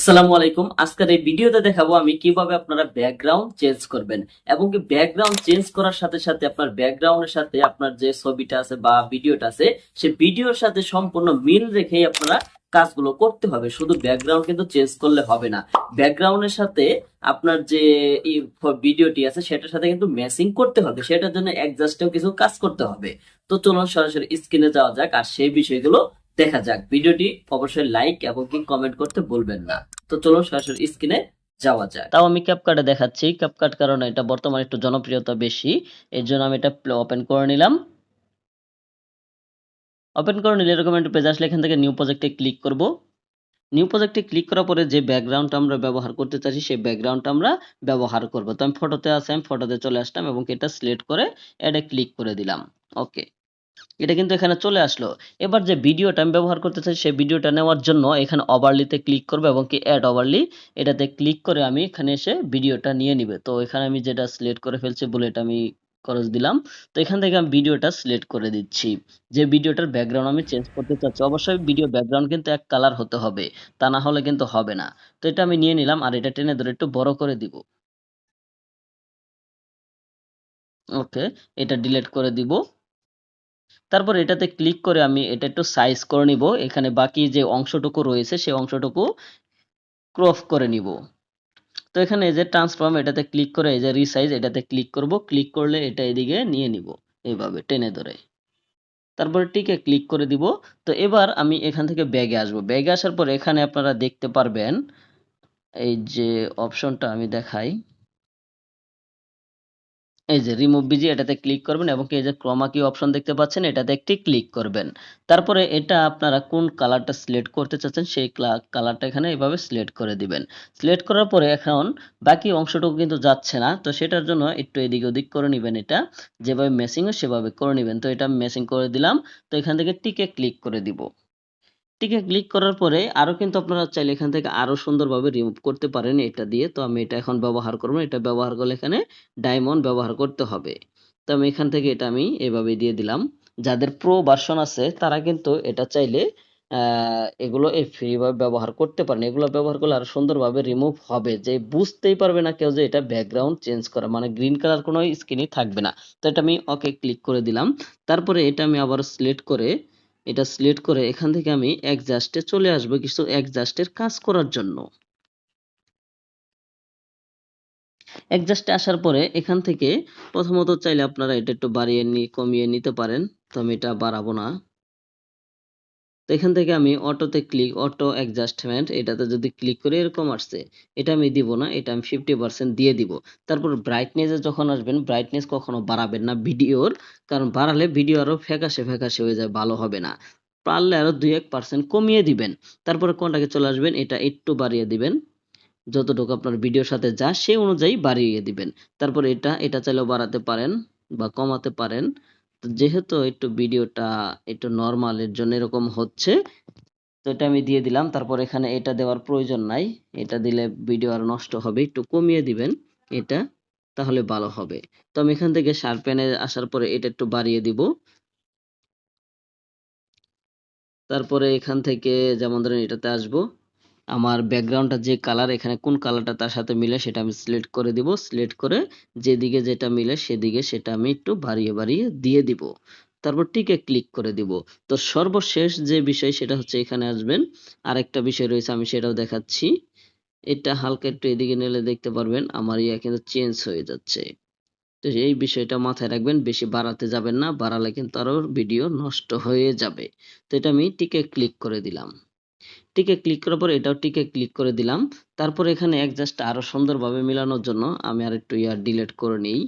আসসালামু আলাইকুম। আজকের এই ভিডিওতে দেখাবো আমি কীভাবে আপনারা ব্যাকগ্রাউন্ড চেঞ্জ করবেন এবং কি ব্যাকগ্রাউন্ড চেঞ্জ করার সাথে সাথে আপনার ব্যাকগ্রাউন্ডের সাথে আপনার যে ছবিটা আছে বা ভিডিওটা আছে সেই ভিডিওর সাথে সম্পূর্ণ মিল রেখেই আপনারা কাজগুলো করতে হবে। শুধু ব্যাকগ্রাউন্ড কিন্তু চেঞ্জ করলে হবে না। ব্যাকগ্রাউন্ডের সাথে আপনার যে ভিডিওটি আছে, সেটার সাথে কিন্তু ম্যাচিং করতে হবে। সেটার জন্য অ্যাডজাস্টেও কিছু কাজ করতে হবে। তো চলুন সরাসরি স্ক্রিনে যাওয়া যাক আর সেই বিষয়গুলো দেখা যাক। ভিডিওটি অবশ্যই লাইক এবং কি কমেন্ট করতে বলবেন না। তো চলুন সরাসরি স্ক্রিনে যাওয়া যাক। তাও আমি ক্যাপকাটে দেখাচ্ছি। ক্যাপকাট কারণে এটা বর্তমানে একটু জনপ্রিয়তা বেশি। এর জন্য আমি এটা ওপেন করে নিলাম। ওপেন করে নিলে এরকম একটা পেজ আসলে এখান থেকে নিউ প্রজেক্টে ক্লিক করব। নিউ প্রজেক্টে ক্লিক করার পরে যে ব্যাকগ্রাউন্ডটা আমরা ব্যবহার করতে চাচ্ছি, সেই ব্যাকগ্রাউন্ডটা আমরা ব্যবহার করব। তো আমি ফটোতে আছে, আমি ফটোতে চলে আসলাম এবং এটা সিলেক্ট করে এটা ক্লিক করে দিলাম। ওকে এটা কিন্তু এখানে চলে আসলো। এবার যে ভিডিওটা আমি ব্যবহার করতে চাই, সেই ভিডিওটা নেওয়ার জন্য এখানে ওভারলিতে ক্লিক করবে এবং কি অ্যাড ওভারলি এটাতে ক্লিক করে আমি এখানে এসে ভিডিওটা নিয়ে নিবে। তো এখানে আমি যেটা সিলেক্ট করে ফেলছি বুলেট আমি খরচ দিলাম। তো এখান থেকে আমি ভিডিওটা সিলেক্ট করে দিচ্ছি। যে ভিডিওটার ব্যাকগ্রাউন্ড আমি চেঞ্জ করতে চাচ্ছি, অবশ্যই ভিডিও ব্যাকগ্রাউন্ড কিন্তু এক কালার হতে হবে, তা না হলে কিন্তু হবে না। তো এটা আমি নিয়ে নিলাম আর এটা টেনে ধরে একটু বড় করে দিব। ওকে, এটা ডিলিট করে দিব। তারপর এটাতে ক্লিক করে আমি এটা একটু সাইজ করে নিব। এখানে বাকি যে অংশটুকু রয়েছে সেই অংশটুকু ক্রপ করে নিব। তো এখানে এই যে ট্রান্সফর্ম এটাতে ক্লিক করে এই যে রিসাইজ এটাতে ক্লিক করব। ক্লিক করলে এটা এদিকে নিয়ে নিব, এইভাবে টেনে ধরে। তারপরে টিকে ক্লিক করে দিব। তো এবার আমি এখান থেকে ব্যাগে আসব। ব্যাগে আসার পর এখানে আপনারা দেখতে পারবেন, এই যে অপশনটা আমি দেখাই। এই যে রিমুভ বিজি এটাতে ক্লিক করবেন এবং এই যে ক্রমা কি অপশন দেখতে পাচ্ছেন, এটাতে একটি ক্লিক করবেন। তারপরে এটা আপনারা কোন কালারটা সিলেক্ট করতে চাচ্ছেন, সেই কালারটা এখানে এভাবে সিলেক্ট করে দিবেন। সিলেক্ট করার পরে এখন বাকি অংশটুকু কিন্তু যাচ্ছে না, তো সেটার জন্য একটু এদিক ওদিক করে নেবেন এটা। যেভাবে মেসিংও সেভাবে করে নেবেন। তো এটা মেসিং করে দিলাম, তো এখান থেকে টিকে ক্লিক করে দিব। টিকে ক্লিক করার পরে আরও কিন্তু আপনারা চাইলে এখান থেকে আরও সুন্দরভাবে রিমুভ করতে পারেন এটা দিয়ে। তো আমি এটা এখন ব্যবহার করব। এটা ব্যবহার করলে এখানে ডায়মন্ড ব্যবহার করতে হবে। তো আমি এখান থেকে এটা আমি এভাবে দিয়ে দিলাম। যাদের প্রো ভার্সন আছে, তারা কিন্তু এটা চাইলে এগুলো এই ফ্রি ভাবে ব্যবহার করতে পারেন। এগুলো ব্যবহার করলে আরও সুন্দরভাবে রিমুভ হবে। যে বুঝতেই পারবে না কেউ যে এটা ব্যাকগ্রাউন্ড চেঞ্জ করা মানে গ্রিন কালার কোনো স্ক্রিনই থাকবে না। তো এটা আমি ওকে ক্লিক করে দিলাম। তারপরে এটা আমি আবার সিলেক্ট করে এটা সিলেক্ট করে এখান থেকে আমি অ্যাডজাস্টে চলে আসব কিছু অ্যাডজাস্টের কাজ করার জন্য। অ্যাডজাস্টে আসার পরে এখান থেকে প্রথমত চাইলে আপনারা এটা একটু বাড়িয়ে নিয়ে কমিয়ে নিতে পারেন। তো আমি এটা বাড়াবো না। তো এখান থেকে আমি অটোতে ক্লিক অটো অ্যাডজাস্টমেন্ট এটাতে যদি ক্লিক করে এরকম আসছে, এটা আমি দিব না, এটা আমি ফিফটি পার্সেন্ট দিয়ে দিব। তারপর ব্রাইটনেসে যখন আসবেন ব্রাইটনেস কখনো বাড়াবেন না ভিডিওর, কারণ বাড়ালে ভিডিও আরও ফ্যাকাশে ফ্যাকাশে হয়ে যায়, ভালো হবে না। পারলে আরও দুই এক পার্সেন্ট কমিয়ে দিবেন। তারপরে কোনটাকে চলে আসবেন, এটা একটু বাড়িয়ে দিবেন। যতটুকু আপনার ভিডিওর সাথে যা সেই অনুযায়ী বাড়িয়ে দিবেন। তারপর এটা এটা চাইলেও বাড়াতে পারেন বা কমাতে পারেন। যেহেতু একটু ভিডিওটা একটু নর্মাল এর জন্য এরকম হচ্ছে, তো এটা আমি দিয়ে দিলাম। তারপর এখানে এটা দেওয়ার প্রয়োজন নাই। এটা দিলে ভিডিও আর নষ্ট হবে। একটু কমিয়ে দিবেন এটা, তাহলে ভালো হবে। তো আমি এখান থেকে শার্পেনে আসার পরে এটা একটু বাড়িয়ে দিব। তারপরে এখান থেকে যেমন ধরেন এটাতে আসব। আমার ব্যাকগ্রাউন্ডটা যে কালার এখানে কোন কালারটা তার সাথে মিলে সেটা আমি সিলেক্ট করে দিব। সিলেক্ট করে যেদিকে যেটা মিলে সেদিকে সেটা আমি একটু বাড়িয়ে বাড়িয়ে দিয়ে দিব। তারপর টিকে ক্লিক করে দিব। তো সর্বশেষ যে বিষয় সেটা হচ্ছে এখানে আসবেন। আরেকটা বিষয় রয়েছে, আমি সেটাও দেখাচ্ছি। এটা হালকা একটু এদিকে নিলে দেখতে পারবেন, আমার ইয়া কিন্তু চেঞ্জ হয়ে যাচ্ছে। তো এই বিষয়টা মাথায় রাখবেন, বেশি বাড়াতে যাবেন না, বাড়ালে কিন্তু আরও ভিডিও নষ্ট হয়ে যাবে। তো এটা আমি টিকে ক্লিক করে দিলাম। টিকে ক্লিক করার পর এটাও টিকে ক্লিক করে দিলাম। তারপর এখানে অ্যাডজাস্ট আরও সুন্দরভাবে মিলানোর জন্য আমি আর একটু ইয়ার ডিলিট করে নিই।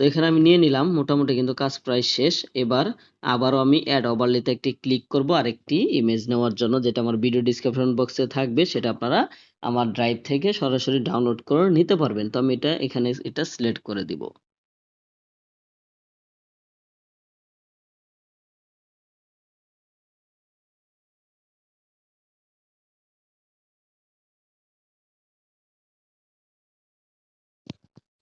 তো এখানে আমি নিয়ে নিলাম, মোটামুটি কিন্তু কাজ প্রায় শেষ। এবার আবারও আমি অ্যাড ওভারলেতে একটি ক্লিক করব আর একটি ইমেজ নেওয়ার জন্য, যেটা আমার ভিডিও ডিসক্রিপশন বক্সে থাকবে, সেটা আপনারা আমার ড্রাইভ থেকে সরাসরি ডাউনলোড করে নিতে পারবেন। তো আমি এটা এখানে এটা সিলেক্ট করে দিব।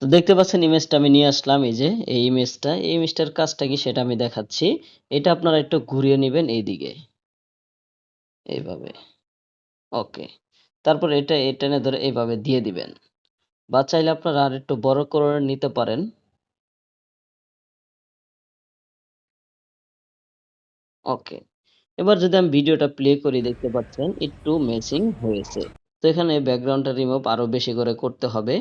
তো দেখতে পাচ্ছেন ইমেজটা আমি নিয়ে আসলাম, এই যে, এই ইমেজটা এই ইমেজটার কাজটা কি সেটা আমি দেখাচ্ছি। এটা আপনারা একটু ঘুরিয়ে নেবেন এইদিকে। এইভাবে। ওকে। তারপর এটা এই টেনে ধরে এইভাবে দিয়ে দিবেন। বা চাইলে আপনারা আর একটু বড় করে নিতে পারেন। ওকে। এবার যদি আমি ভিডিওটা প্লে করি, দেখতে পাচ্ছেন, একটু ম্যাচিং হয়েছে। তো এখানে ব্যাকগ্রাউন্ডটা রিমুভ আরও বেশি করে করতে হবে।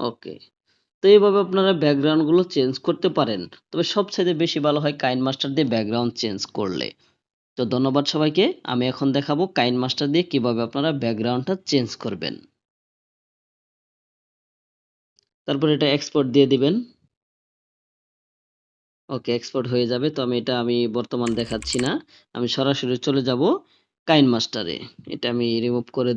ওকে তো এইভাবে আপনারা ব্যাকগ্রাউন্ডগুলো চেঞ্জ করতে পারেন। তবে সবচেয়ে বেশি ভালো হয় কাইন মাস্টার দিয়ে ব্যাকগ্রাউন্ড চেঞ্জ করলে। তো ধন্যবাদ সবাইকে। আমি এখন দেখাবো কাইন মাস্টার দিয়ে কীভাবে আপনারা ব্যাকগ্রাউন্ডটা চেঞ্জ করবেন। তারপর এটা এক্সপোর্ট দিয়ে দিবেন। ওকে এক্সপোর্ট হয়ে যাবে। তো আমি এটা আমি বর্তমান দেখাচ্ছি না। আমি সরাসরি চলে যাব কাইন মাস্টারে। এটা আমি রিমুভ করে